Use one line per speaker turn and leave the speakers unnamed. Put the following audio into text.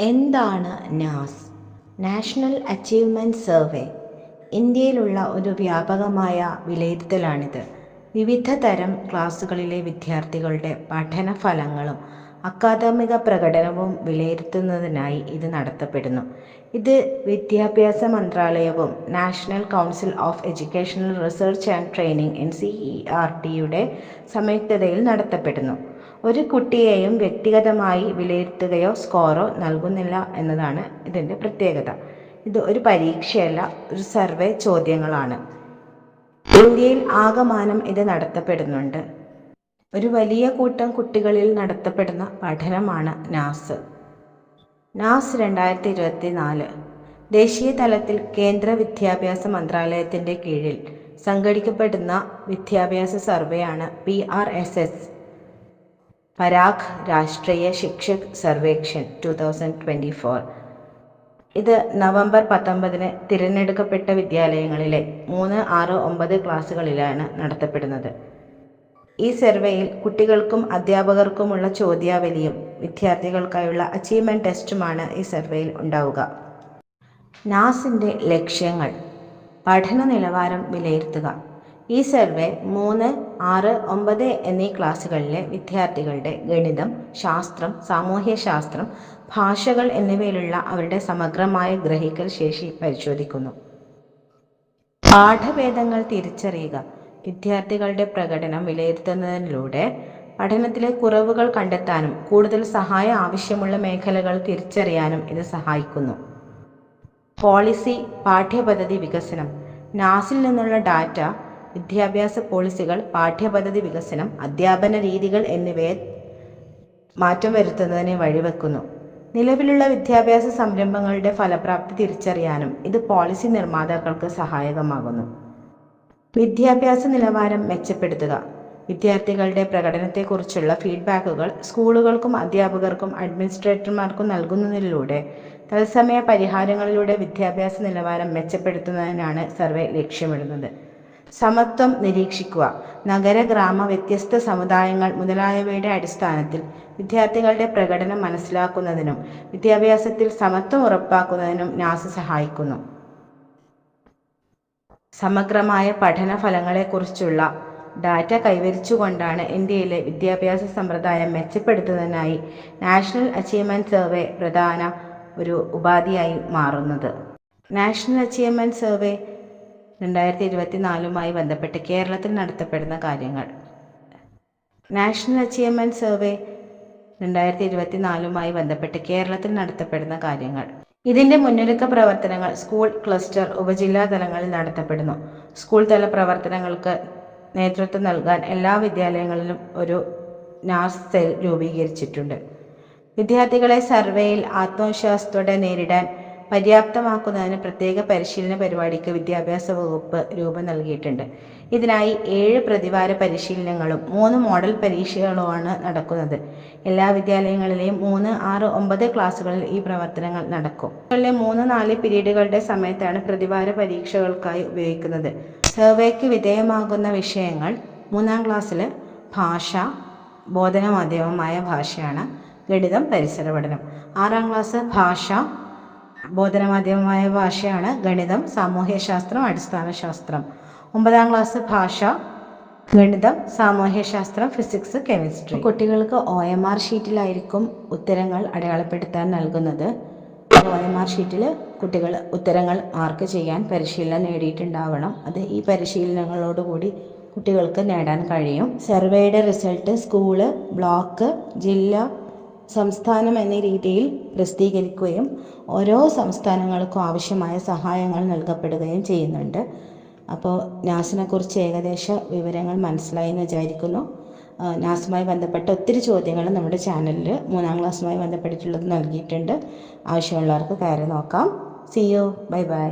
എന്താണ് നാസ്? National achievement survey. ഇന്ത്യയിലുള്ള ഒരു വ്യാപകമായ വിലയിരുത്തലാണിത്. വിവിധ തരം ക്ലാസ്സുകളിലെ വിദ്യാർത്ഥികളുടെ പഠന ഫലങ്ങളും അക്കാദമിക പ്രകടനവും വിലയിരുത്തുന്നതിനായി ഇത് നടത്തപ്പെടുന്നു. ഇത് വിദ്യാഭ്യാസ മന്ത്രാലയവും national council of educational research and training N C E R ടിയുടെ സംയുക്തതയിൽ നടത്തപ്പെടുന്നു. ഒരു കുട്ടിയെയും വ്യക്തിഗതമായി വിലയിരുത്തുകയോ സ്കോറോ നൽകുന്നില്ല എന്നതാണ് ഇതിന്റെ പ്രത്യേകത. ഇത് ഒരു പരീക്ഷയല്ല ഒരു സർവേ ചോദ്യങ്ങളാണ്. ഇന്ത്യയിൽ ആകമാനം ഇത് നടത്തപ്പെടുന്നുണ്ട്. ഒരു വലിയ കൂട്ടം കുട്ടികളിൽ നടത്തപ്പെടുന്ന പഠനമാണ് നാസ്. നാസ് രണ്ടായിരത്തി ഇരുപത്തി നാല് ദേശീയ തലത്തിൽ കേന്ദ്ര വിദ്യാഭ്യാസ മന്ത്രാലയത്തിന്റെ കീഴിൽ സംഘടിക്കപ്പെടുന്ന വിദ്യാഭ്യാസ സർവേയാണ് P R S S. Parakh Rashtriya Shikshak Sarvekshan two thousand twenty four ഇത് നവംബർ പത്തൊമ്പതിന് തിരഞ്ഞെടുക്കപ്പെട്ട വിദ്യാലയങ്ങളിലെ മൂന്ന് ആറ് ഒമ്പത് ക്ലാസ്സുകളിലാണ് നടത്തപ്പെടുന്നത്. ഈ സർവേയിൽ കുട്ടികൾക്കും അധ്യാപകർക്കുമുള്ള ചോദ്യാവലിയും വിദ്യാർത്ഥികൾക്കായുള്ള അച്ചീവ്മെന്റ് ടെസ്റ്റുമാണ് ഈ സർവേയിൽ ഉണ്ടാവുക. നാസിന്റെ ലക്ഷ്യങ്ങൾ പഠന നിലവാരം വിലയിരുത്തുക. ഈ സർവേ മൂന്ന് ആറ് ഒമ്പത് എന്നീ ക്ലാസ്സുകളിലെ വിദ്യാർത്ഥികളുടെ ഗണിതം ശാസ്ത്രം സാമൂഹ്യശാസ്ത്രം ഭാഷകൾ എന്നിവയിലുള്ള അവരുടെ സമഗ്രമായ ഗ്രഹിക്കൽ ശേഷി പരിശോധിക്കുന്നു. പാഠഭേദങ്ങൾ തിരിച്ചറിയുക. വിദ്യാർത്ഥികളുടെ പ്രകടനം വിലയിരുത്തുന്നതിലൂടെ പഠനത്തിലെ കുറവുകൾ കണ്ടെത്താനും കൂടുതൽ സഹായം ആവശ്യമുള്ള മേഖലകൾ തിരിച്ചറിയാനും ഇത് സഹായിക്കുന്നു. പോളിസി പാഠ്യപദ്ധതി വികസനം. നാസിൽ നിന്നുള്ള ഡാറ്റ വിദ്യാഭ്യാസ പോളിസികൾ പാഠ്യപദ്ധതി വികസനം അധ്യാപന രീതികൾ എന്നിവയെ മാറ്റം വരുത്തുന്നതിന് വഴിവെക്കുന്നു. നിലവിലുള്ള വിദ്യാഭ്യാസ സംരംഭങ്ങളുടെ ഫലപ്രാപ്തി തിരിച്ചറിയാനും ഇത് പോളിസി നിർമ്മാതാക്കൾക്ക് സഹായകമാകുന്നു. വിദ്യാഭ്യാസ നിലവാരം മെച്ചപ്പെടുത്തുക. വിദ്യാർത്ഥികളുടെ പ്രകടനത്തെക്കുറിച്ചുള്ള ഫീഡ്ബാക്കുകൾ സ്കൂളുകൾക്കും അധ്യാപകർക്കും അഡ്മിനിസ്ട്രേറ്റർമാർക്കും നൽകുന്നതിലൂടെ തത്സമയ പരിഹാരങ്ങളിലൂടെ വിദ്യാഭ്യാസ നിലവാരം മെച്ചപ്പെടുത്തുന്നതിനാണ് സർവേ ലക്ഷ്യമിടുന്നത്. സമത്വം നിരീക്ഷിക്കുക. നഗര ഗ്രാമ വ്യത്യസ്ത സമുദായങ്ങൾ മുതലായവയുടെ അടിസ്ഥാനത്തിൽ വിദ്യാർത്ഥികളുടെ പ്രകടനം മനസ്സിലാക്കുന്നതിനും വിദ്യാഭ്യാസത്തിൽ സമത്വം ഉറപ്പാക്കുന്നതിനും നാസ് സഹായിക്കുന്നു. സമഗ്രമായ പഠന ഫലങ്ങളെക്കുറിച്ചുള്ള ഡാറ്റ കൈവരിച്ചുകൊണ്ടാണ് ഇന്ത്യയിലെ വിദ്യാഭ്യാസ സമ്പ്രദായം മെച്ചപ്പെടുത്തുന്നതിനായി നാഷണൽ അച്ചീവ്മെന്റ് സർവേ പ്രധാന ഒരു ഉപാധിയായി മാറുന്നത്. നാഷണൽ അച്ചീവ്മെന്റ് സർവേ രണ്ടായിരത്തി ഇരുപത്തി നാലുമായി ബന്ധപ്പെട്ട് കേരളത്തിൽ നടത്തപ്പെടുന്ന കാര്യങ്ങൾ. നാഷണൽ അച്ചീവ്മെന്റ് സർവേ രണ്ടായിരത്തി ഇരുപത്തി നാലുമായി ബന്ധപ്പെട്ട് കേരളത്തിൽ നടത്തപ്പെടുന്ന കാര്യങ്ങൾ. ഇതിന്റെ മുന്നൊരുക്ക പ്രവർത്തനങ്ങൾ സ്കൂൾ ക്ലസ്റ്റർ ഉപജില്ലാ തലങ്ങളിൽ നടത്തപ്പെടുന്നു. സ്കൂൾ തല പ്രവർത്തനങ്ങൾക്ക് നേതൃത്വം നൽകാൻ എല്ലാ വിദ്യാലയങ്ങളിലും ഒരു നാസ് സെൽ രൂപീകരിച്ചിട്ടുണ്ട്. വിദ്യാർത്ഥികളെ സർവേയിൽ ആത്മവിശ്വാസത്തോടെ നേരിടാൻ പര്യാപ്തമാക്കുന്നതിന് പ്രത്യേക പരിശീലന പരിപാടിക്ക് വിദ്യാഭ്യാസ വകുപ്പ് രൂപം നൽകിയിട്ടുണ്ട്. ഇതിനായി ഏഴ് പ്രതിവാര പരിശീലനങ്ങളും മൂന്ന് മോഡൽ പരീക്ഷകളുമാണ് നടക്കുന്നത്. എല്ലാ വിദ്യാലയങ്ങളിലെയും മൂന്ന് ആറ് ഒമ്പത് ക്ലാസ്സുകളിൽ ഈ പ്രവർത്തനങ്ങൾ നടക്കും. ിലെ മൂന്ന് നാല് പീരീഡുകളുടെ സമയത്താണ് പ്രതിവാര പരീക്ഷകൾക്കായി ഉപയോഗിക്കുന്നത്. സർവേക്ക് വിധേയമാകുന്ന വിഷയങ്ങൾ മൂന്നാം ക്ലാസ്സിൽ ഭാഷ ബോധന മാധ്യമമായ ഭാഷയാണ് ഗണിതം പരിസര പഠനം. ആറാം ക്ലാസ് ഭാഷ ബോധനമാധ്യമമായ ഭാഷയാണ് ഗണിതം സാമൂഹ്യശാസ്ത്രം അടിസ്ഥാന ശാസ്ത്രം. ഒമ്പതാം ക്ലാസ് ഭാഷ ഗണിതം സാമൂഹ്യശാസ്ത്രം ഫിസിക്സ് കെമിസ്ട്രി. കുട്ടികൾക്ക് ഒ എം ആർ ഷീറ്റിലായിരിക്കും ഉത്തരങ്ങൾ അടയാളപ്പെടുത്താൻ നൽകുന്നത്. ഒ എം ആർ ഷീറ്റിൽ കുട്ടികൾ ഉത്തരങ്ങൾ മാർക്ക് ചെയ്യാൻ പരിശീലനം നേടിയിട്ടുണ്ടാവണം. അത് ഈ പരിശീലനങ്ങളോടുകൂടി കുട്ടികൾക്ക് നേടാൻ കഴിയും. സർവേയുടെ റിസൾട്ട് സ്കൂൾ ബ്ലോക്ക് ജില്ല സംസ്ഥാനം എന്ന രീതിയിൽ പ്രസിദ്ധീകരിക്കുകയും ഓരോ സംസ്ഥാനങ്ങൾക്കും ആവശ്യമായ സഹായങ്ങൾ നൽകപ്പെടുകയും ചെയ്യുന്നുണ്ട്. അപ്പോൾ നാസിനെക്കുറിച്ച് ഏകദേശ വിവരങ്ങൾ മനസ്സിലായി എന്ന് വിചാരിക്കുന്നു. നാസുമായി ബന്ധപ്പെട്ട ഒത്തിരി ചോദ്യങ്ങൾ നമ്മുടെ ചാനലിൽ മൂന്നാം ക്ലാസ്സുമായി ബന്ധപ്പെട്ടിട്ടുള്ളത് നൽകിയിട്ടുണ്ട്. ആവശ്യമുള്ളവർക്ക് കയറി നോക്കാം. C U bye bye